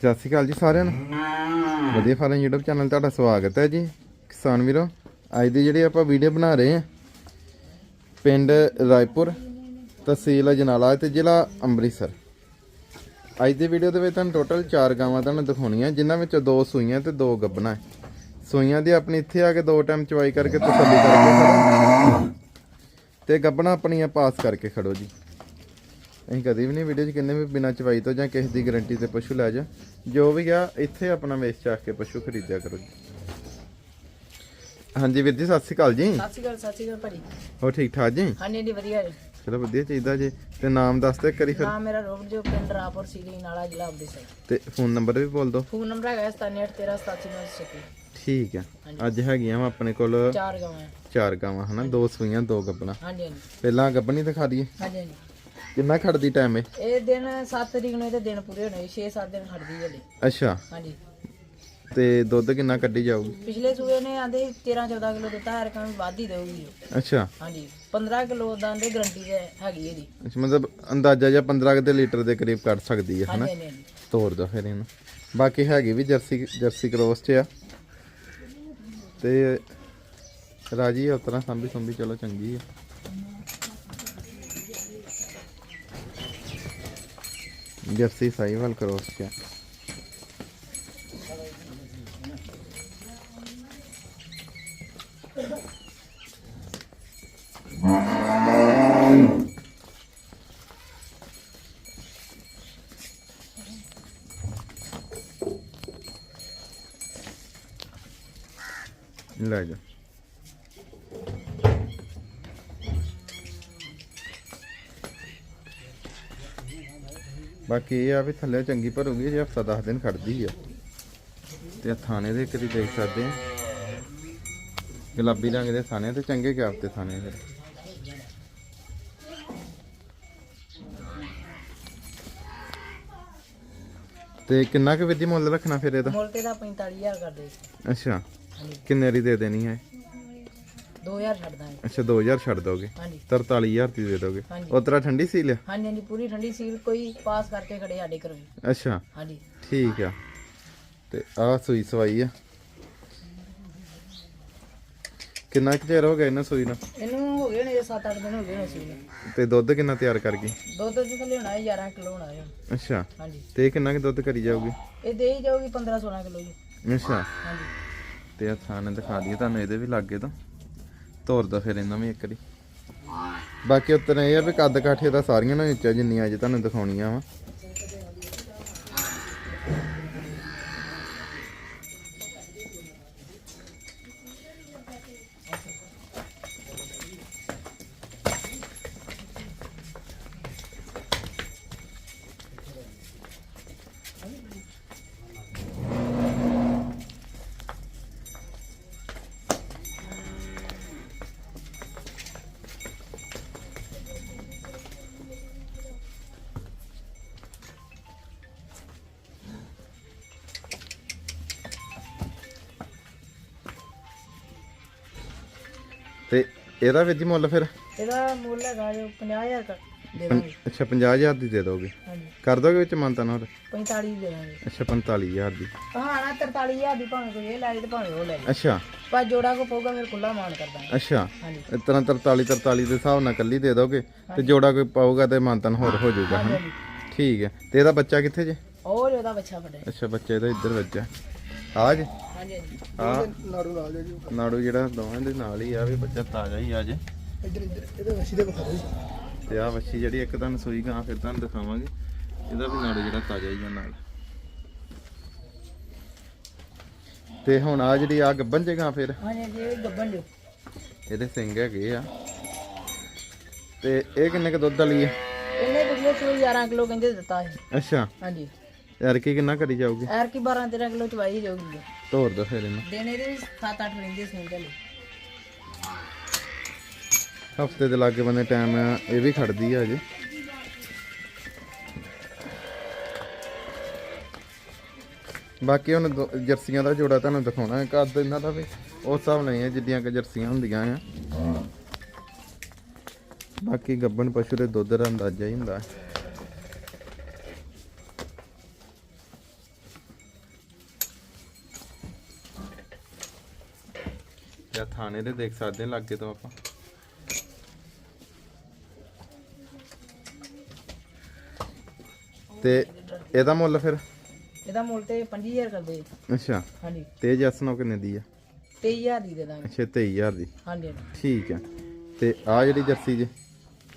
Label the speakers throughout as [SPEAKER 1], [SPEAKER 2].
[SPEAKER 1] ਸਤਿ ਸ਼੍ਰੀ ਅਕਾਲ ਜੀ ਸਾਰਿਆਂ ਨੂੰ। ਵਧੀਆ ਫਾਰਮ YouTube ਚੈਨਲ ਤੁਹਾਡਾ ਸਵਾਗਤ ਹੈ ਜੀ। ਕਿਸਾਨ ਵੀਰੋ ਅੱਜ ਦੀ ਜਿਹੜੀ ਆਪਾਂ ਵੀਡੀਓ ਬਣਾ ਰਹੇ ਹਾਂ ਪਿੰਡ ਰਾਏਪੁਰ ਤਹਿਸੀਲ ਅਜਨਾਲਾ ਤੇ ਜ਼ਿਲ੍ਹਾ ਅੰਮ੍ਰਿਤਸਰ। ਅੱਜ ਦੀ ਵੀਡੀਓ ਦੇ ਵਿੱਚ ਤੁਹਾਨੂੰ ਟੋਟਲ 4 ਗਾਵਾਂ ਤੁਹਾਨੂੰ ਦਿਖਾਉਣੀਆਂ ਜਿਨ੍ਹਾਂ ਵਿੱਚੋਂ ਦੋ ਸੂਈਆਂ ਤੇ ਦੋ ਗੱਬਣਾ ਹੈ। ਸੂਈਆਂ ਦੀ ਆਪਣੀ ਇੱਥੇ ਆ ਕੇ ਦੋ ਟਾਈਮ ਚਵਾਈ ਕਰਕੇ ਤਸੱਲੀ ਕਰਕੇ ਤੇ ਗੱਬਣਾ ਆਪਣੀਆਂ ਪਾਸ ਕਰਕੇ ਖੜੋ ਜੀ। ਅਸੀਂ ਕਦੀ ਵੀ ਨਹੀਂ ਵੀਡੀਓ 'ਚ ਕਿੰਨੇ ਵੀ ਬਿਨਾਂ ਚਵਾਈ ਤੋਂ ਜਾਂ ਕਿਸੇ ਦੀ ਗਾਰੰਟੀ ਤੇ ਪਸ਼ੂ ਲੈ ਜਾ ਜੋ ਵੀ ਆ ਇੱਥੇ ਆਪਣਾ ਵੇਚ ਚਾਖ ਕੇ ਪਸ਼ੂ ਖਰੀਦਿਆ ਕਰੋ ਹਾਂਜੀ ਵੀਰ ਜੀ ਸਤਿ ਸ਼੍ਰੀ ਅਕਾਲ ਜੀ।
[SPEAKER 2] ਸਤਿ ਸ਼੍ਰੀ ਅਕਾਲ ਸਤਿ ਸ਼੍ਰੀ ਅਕਾਲ ਭਾਜੀ।
[SPEAKER 1] ਹੋਰ ਠੀਕ ਠਾਕ ਜੀ?
[SPEAKER 2] ਹਾਂਜੀ ਜੀ ਵਧੀਆ ਜੀ।
[SPEAKER 1] ਚਲੋ ਵਧੀਆ ਚਾਹੀਦਾ ਜੀ। ਤੇ ਨਾਮ ਦੱਸ ਦੇ ਕਰੀ ਫਿਰ।
[SPEAKER 2] ਨਾਮ ਮੇਰਾ ਰੋਬ ਜੋ ਪਿੰਡ ਰਾਪੁਰ ਸੀਰੀ ਨਾਲਾ ਜ਼ਿਲ੍ਹਾ ਅੰਮ੍ਰਿਤਸਰ
[SPEAKER 1] ਤੇ ਫੋਨ ਨੰਬਰ ਵੀ ਬੋਲ ਦਿਓ।
[SPEAKER 2] ਫੋਨ ਨੰਬਰ ਹੈਗਾ 9713877936
[SPEAKER 1] ਠੀਕ ਆ। ਅੱਜ ਹੈਗੀਆਂ ਵਾ ਆਪਣੇ ਕੋਲ
[SPEAKER 2] ਚਾਰ ਗਾਵਾਂ। ਹੈ।
[SPEAKER 1] ਚਾਰ ਗਾਵਾਂ ਹਨਾ? ਦੋ ਸੂਈਆਂ ਦੋ ਗੱਬਣਾ
[SPEAKER 2] ਹਾਂਜੀ ਹਾਂਜੀ।
[SPEAKER 1] ਪਹਿਲਾਂ ਗੱਬਣੀ ਦਿਖਾ ਦਈਏ।
[SPEAKER 2] ਹਾਂਜੀ ਹਾਂਜੀ।
[SPEAKER 1] ਕਿੰਨਾ ਖੜਦੀ ਟਾਈਮ ਹੈ
[SPEAKER 2] ਇਹ ਦਿਨ 7 ਤਰੀਕ ਨੂੰ ਇਹਦੇ ਦਿਨ ਪੂਰੇ ਹੋਣੇ 6-7 ਦਿਨ ਖੜਦੀ ਹੈ ਹਲੇ।
[SPEAKER 1] ਅੱਛਾ।
[SPEAKER 2] ਹਾਂਜੀ।
[SPEAKER 1] ਤੇ ਦੁੱਧ ਕਿੰਨਾ ਕੱਢੀ ਜਾਊਗੀ?
[SPEAKER 2] ਪਿਛਲੇ ਸੂਏ ਨੇ ਆਂਦੇ 13-14 ਕਿਲੋ ਦਿੱਤਾ ਹਰ ਕੰਮ ਵੱਧ ਹੀ ਦੇਊਗੀ
[SPEAKER 1] ਅੱਛਾ।
[SPEAKER 2] ਹਾਂਜੀ 15 ਕਿਲੋ ਦਾ ਆਂਦੇ ਗਰੰਟੀ ਦੇ ਹੈਗੀ ਇਹਦੀ।
[SPEAKER 1] ਅੱਛਾ ਮਤਲਬ ਅੰਦਾਜ਼ਾ ਜਿਹਾ 15 ਕੁ ਦੇ ਲੀਟਰ ਦੇ ਕਰੀਬ ਕੱਢ ਸਕਦੀ ਹੈ ਹਨਾ? ਤੋੜ ਦੋ ਫਿਰ ਇਹਨੂੰ। ਬਾਕੀ ਹੈਗੀ ਵੀ ਜਰਸੀ ਜਰਸੀ ਕ੍ਰੋਸ ਚ ਆ। ਤੇ ਰਾਜੀ ਉਤਰਾ ਸੰਭੀ ਸੰਭੀ ਚਲੋ ਚੰਗੀ ਆ। ਜਰਸੀ ਸਾਈਵਾਲ ਕਰੋਸ ਚ। ਲੈ ਜਾ ਬਾਕੀ ਇਹ ਆ ਵੀ ਥੱਲੇ ਚੰਗੀ ਭਰੂਗੀ ਜੇ ਹਫਤਾ 10 ਦਿਨ ਖੜਦੀ ਆ। ਤੇ ਥਾਣੇ ਦੇ ਕਰੀ ਦੇਖ ਸਕਦੇ ਆ। ਗੁਲਾਬੀ ਰੰਗ ਦੇ ਥਾਣੇ ਤੇ ਚੰਗੇ ਕਿਆਫ ਤੇ ਥਾਣੇ ਫਿਰ। ਤੇ ਕਿੰਨਾ ਕੁ ਵਿਧੀ ਮੁੱਲ ਰੱਖਣਾ ਫਿਰ ਇਹਦਾ?
[SPEAKER 2] ਮੁੱਲ ਤੇ ਦਾ 45000 ਕਰਦੇ।
[SPEAKER 1] ਅੱਛਾ ਕਿੰਨੇ ਦੀ ਦੇ ਦੇਣੀ ਹੈ
[SPEAKER 2] 2000 ਛੱਡ ਦਾਂਗੇ।
[SPEAKER 1] ਅੱਛਾ 2000 ਛੱਡ ਦੋਗੇ?
[SPEAKER 2] ਹਾਂਜੀ।
[SPEAKER 1] 43000 ਦੀ ਦੇ ਦੋਗੇ?
[SPEAKER 2] ਹਾਂਜੀ।
[SPEAKER 1] ਉਤਰਾ ਠੰਡੀ ਸੀ ਲਿਆ
[SPEAKER 2] ਹਾਂਜੀ ਹਾਂਜੀ ਪੂਰੀ ਠੰਡੀ ਸੀਲ ਕੋਈ ਪਾਸ ਕਰਕੇ ਖੜੇ ਸਾਡੇ ਘਰੋਂ ਹੀ।
[SPEAKER 1] ਅੱਛਾ।
[SPEAKER 2] ਹਾਂਜੀ।
[SPEAKER 1] ਠੀਕ ਆ। ਤੇ ਆਹ ਸੂਈ ਸਵਾਈ ਆ। ਕਿੰਨਾ ਕੁ ਚਿਰ ਹੋ ਗਿਆ ਇਹਨਾਂ ਸੂਈ ਨੂੰ?
[SPEAKER 2] ਇਹਨੂੰ ਹੋ ਗਏ ਨੇ 7-8 ਦਿਨ ਹੋ ਗਏ ਨੇ ਸੀ
[SPEAKER 1] ਤੇ ਦੁੱਧ ਕਿੰਨਾ ਤਿਆਰ ਕਰ ਗਈ?
[SPEAKER 2] ਦੁੱਧ ਤੇ ਥੱਲੇ ਹੋਣਾ ਹੈ 11 ਕਿਲੋ ਹੋਣਾ ਹੈ
[SPEAKER 1] ਅੱਛਾ।
[SPEAKER 2] ਹਾਂਜੀ।
[SPEAKER 1] ਤੇ ਇਹ ਕਿੰਨਾ ਕੁ ਦੁੱਧ ਕਰੀ ਜਾਊਗੀ?
[SPEAKER 2] ਇਹ ਦੇ ਹੀ ਜਾਊਗੀ 15-16 ਕਿਲੋ ਜੀ।
[SPEAKER 1] ਅੱਛਾ।
[SPEAKER 2] ਹਾਂਜੀ।
[SPEAKER 1] ਤੇ ਆ ਥਾਣੇ ਦਿਖਾ ਦਈਏ ਤੁਹਾਨੂੰ ਇਹਦੇ ਵੀ ਲੱਗੇ ਤਾਂ। ਤੋਰ ਫਿਰ ਇਹਨਾਂ ਵੀ ਇੱਕ ਵਾਰੀ। ਬਾਕੀ ਉੱਤਰ ਇਹ ਆ ਵੀ ਕੱਦ ਕਾਠੇ ਦਾ ਸਾਰੀਆਂ ਨਾਲ ਉੱਚਾ ਜਿੰਨੀਆਂ ਅੱਜ ਤੁਹਾਨੂੰ ਦਿਖਾਉਣੀਆਂ ਵਾ। ਇਹਦਾ ਵੀ ਜੀ ਮੁੱਲ ਫਿਰ?
[SPEAKER 2] ਇਹਦਾ ਮੁੱਲ ਹੈਗਾ ਜੋ 50000 ਕਰ ਦੇ ਦਾਂਗੇ।
[SPEAKER 1] ਅੱਛਾ 50000 ਦੀ ਦੇ ਦੋਗੇ?
[SPEAKER 2] ਹਾਂਜੀ।
[SPEAKER 1] ਕਰ ਦੋਗੇ ਵਿੱਚ ਮੰਨਤਾ ਨਾ ਹੋਰ?
[SPEAKER 2] 45 ਦੇ ਦਾਂਗੇ।
[SPEAKER 1] ਅੱਛਾ 45000 ਦੀ।
[SPEAKER 2] ਕਹਾਣਾ 43000 ਦੀ ਭਾਵੇਂ ਕੋਈ ਇਹ ਲੈ ਜੇ ਤੇ ਭਾਵੇਂ ਉਹ ਲੈ ਜੇ।
[SPEAKER 1] ਅੱਛਾ।
[SPEAKER 2] ਪਰ ਜੋੜਾ ਕੋ ਪਊਗਾ ਫਿਰ ਖੁੱਲਾ ਮਾਨ ਕਰ ਦਾਂਗੇ।
[SPEAKER 1] ਅੱਛਾ।
[SPEAKER 2] ਹਾਂਜੀ।
[SPEAKER 1] ਇਸ ਤਰ੍ਹਾਂ 43 43 ਦੇ ਹਿਸਾਬ ਨਾਲ ਕੱਲੀ ਦੇ ਦੋਗੇ ਤੇ ਜੋੜਾ ਕੋਈ ਪਾਊਗਾ ਤੇ ਮੰਤਨ ਹੋਰ ਹੋ ਜਾਊਗਾ ਹਨਾ? ਠੀਕ ਹੈ। ਤੇ ਇਹਦਾ ਬੱਚਾ ਕਿੱਥੇ ਜੇ?
[SPEAKER 2] ਉਹ ਜਿਹਦਾ ਬੱਚਾ ਫੜੇ
[SPEAKER 1] ਅੱਛਾ ਬੱਚਾ ਇਹਦਾ ਇੱਧਰ ਵੱਜਾ ਆ ਜੇ।
[SPEAKER 2] ਹਾਂਜੀ ਹਾਂਜੀ।
[SPEAKER 1] ਆ ਨਾੜੂ ਨਾਲ ਜੀ। ਨਾੜੂ ਜਿਹੜਾ ਦੋਵਾਂ ਦੇ ਨਾਲ ਹੀ ਆ ਵੀ ਬੱਚਾ ਤਾਜ਼ਾ ਹੀ ਆ ਜੇ।
[SPEAKER 2] ਇੱਧਰ ਇੱਧਰ ਇਹਦੇ ਵਸੀ ਦੇ
[SPEAKER 1] ਤੇ ਆ ਵੱਛੀ ਜਿਹੜੀ ਇੱਕ ਤੁਹਾਨੂੰ ਸੂਈ ਗਾਂ ਫਿਰ ਤੁਹਾਨੂੰ ਦਿਖਾਵਾਂਗੇ। ਇਹਦਾ ਵੀ ਨਾੜੂ ਜਿਹੜਾ ਤਾਜ਼ਾ ਹੀ ਆ ਨਾਲ। ਤੇ ਹੁਣ ਆ ਜਿਹੜੀ ਆ ਗੱਬਨ ਜਗ੍ਹਾ ਫਿਰ?
[SPEAKER 2] ਹਾਂਜੀ ਜੀ ਇਹ ਗੱਬਨ ਜੋ।
[SPEAKER 1] ਇਹਦੇ ਸਿੰਘ ਹੈਗੇ ਆ। ਤੇ ਇਹ ਕਿੰਨੇ ਕ ਦੁੱਧ ਵਾਲੀ ਹੈ
[SPEAKER 2] ਇਹਨੇ ਪਿਛਲੇ ਸੂਏ 11 ਕਿਲੋ ਕਹਿੰਦੇ ਦਿੱਤਾ ਸੀ।
[SPEAKER 1] ਅੱਛਾ।
[SPEAKER 2] ਹਾਂਜੀ।
[SPEAKER 1] ਯਾਰ ਕੀ ਕਿੰਨਾ ਕਰੀ ਜਾਊਗੀ?
[SPEAKER 2] ਐਰ ਕੀ 12 13 ਕਿਲੋ ਚਵਾਈ ਜਾਊਗੀ।
[SPEAKER 1] ਤੋਰ ਦੋ ਫਿਰ ਇਹਨੂੰ।
[SPEAKER 2] ਦਿਨ ਇਹਦੇ 7-8 ਰਹਿੰਦੇ ਸੀ ਪਹਿਲੇ
[SPEAKER 1] ਹਫ਼ਤੇ ਦੇ ਲਾਗੇ ਬੰਦੇ ਟਾਈਮ ਇਹ ਵੀ ਖੜਦੀ ਆ ਅਜੇ ਬਾਕੀ ਹੁਣ ਦੋ- ਜਰਸੀਆਂ ਦਾ ਜੋੜਾ ਤੁਹਾਨੂੰ ਦਿਖਾਉਣਾ ਹੈ ਕੱਦ ਇਹਨਾਂ ਦਾ ਵੀ। ਉਸ ਹਿਸਾਬ ਨਾਲ ਹੀ ਹੈ ਜਿੱਡੀਆਂ ਕਿ ਜਰਸੀਆਂ ਹੁੰਦੀਆਂ ਆ। ਬਾਕੀ ਗੱਬਣ ਪਸ਼ੂ ਦੇ ਦੁੱਧ ਦਾ ਅੰਦਾਜ਼ਾ ਹੀ ਹੁੰਦਾ। ਹੈ ਜਾਂ ਥਾਣੇ ਦੇ ਦੇਖ ਸਕਦੇ ਹਾਂ ਲਾਗੇ ਤੋਂ ਆਪਾਂ। ਤੇ ਇਹਦਾ ਮੁੱਲ ਫਿਰ?
[SPEAKER 2] ਇਹਦਾ ਮੁੱਲ ਤੇ 25000 ਕਰਦੇ।
[SPEAKER 1] ਅੱਛਾ।
[SPEAKER 2] ਹਾਂਜੀ।
[SPEAKER 1] ਤੇ ਜੈਸਨੋ ਕਿੰਨੇ ਦੀ ਆ?
[SPEAKER 2] 23000 ਦੀ ਦੇ ਦਾਂਗੇ।
[SPEAKER 1] ਅੱਛਾ 23000 ਦੀ।
[SPEAKER 2] ਹਾਂਜੀ।
[SPEAKER 1] ਠੀਕ ਆ। ਤੇ ਆ ਜਿਹੜੀ ਜਰਸੀ ਜੇ?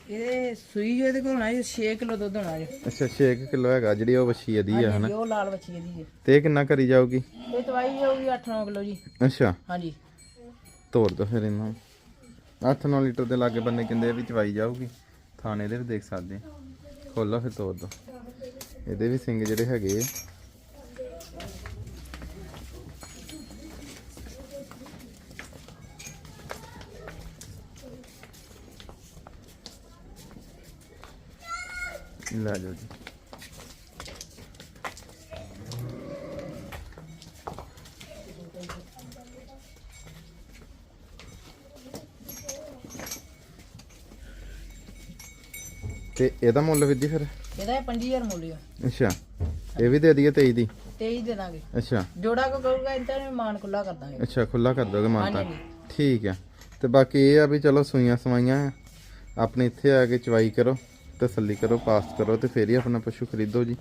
[SPEAKER 2] ਇਹਦੇ ਸੂਈ ਜੋ ਇਹਦੇ ਕੋਲ ਹੋਣਾ ਜੀ 6 ਕਿਲੋ ਦੁੱਧ ਹੋਣਾ ਜੀ।
[SPEAKER 1] ਅੱਛਾ 6 ਕਿਲੋ ਹੈਗਾ ਜਿਹੜੀ ਉਹ ਵੱਛੀ ਇਹਦੀ ਆ ਹਨਾ?
[SPEAKER 2] ਉਹ ਲਾਲ
[SPEAKER 1] ਤੇ ਇਹ ਕਿੰਨਾ ਕਰੀ ਜਾਊਗੀ?
[SPEAKER 2] ਇਹ ਦਵਾਈ ਜਾਊਗੀ 8-9 ਕਿਲੋ ਜੀ।
[SPEAKER 1] ਅੱਛਾ।
[SPEAKER 2] ਹਾਂਜੀ।
[SPEAKER 1] ਤੋਰ ਦੋ ਫਿਰ ਇਹਨਾਂ 8-9 ਲੀਟਰ ਦੇ ਲਾਗੇ ਬੰਨੇ ਕਹਿੰਦੇ ਆ ਵੀ ਚਵਾਈ ਜਾਊਗੀ। ਥਾਣੇ ਦੇ ਵੀ ਦੇਖ ਸਕਦੇ ਆ। ਖੋਲੋ ਫਿਰ ਤੋਰ ਦੋ। ਇਹਦੇ ਵੀ ਸਿੰਘ ਜਿਹੜੇ ਹੈਗੇ ਆ। ਲੈ ਜਾਓ ਜੀ। ਤੇ ਇਹਦਾ ਮੁੱਲ ਵੀ ਜੀ ਫਿਰ?
[SPEAKER 2] ਇਹਦਾ 25000 ਮੁੱਲ ਆ।
[SPEAKER 1] ਅੱਛਾ ਇਹ ਵੀ ਦੇ ਦਈਏ 23 ਦੀ?
[SPEAKER 2] 23 ਦੇ ਦਾਂਗੇ।
[SPEAKER 1] ਅੱਛਾ।
[SPEAKER 2] ਜੋੜਾ ਕੋ ਕਹੂਗਾ ਇੰਤਾਂ ਨੇ ਮਾਨ ਖੁੱਲਾ ਕਰ ਦਾਂਗੇ।
[SPEAKER 1] ਅੱਛਾ ਖੁੱਲਾ ਕਰ ਦੋਗੇ ਮਾਤਾ
[SPEAKER 2] ਹਾਂਜੀ।
[SPEAKER 1] ਠੀਕ ਆ। ਤੇ ਬਾਕੀ ਇਹ ਆ ਵੀ ਚਲੋ ਸੂਈਆਂ ਸਵਾਈਆਂ ਆਪਣੇ ਇੱਥੇ ਆ ਕੇ ਚਵਾਈ ਕਰੋ ਤਸੱਲੀ ਕਰੋ ਪਾਸ ਕਰੋ ਤੇ ਫੇਰ ਹੀ ਆਪਣਾ ਪਸ਼ੂ ਖਰੀਦੋ ਜੀ।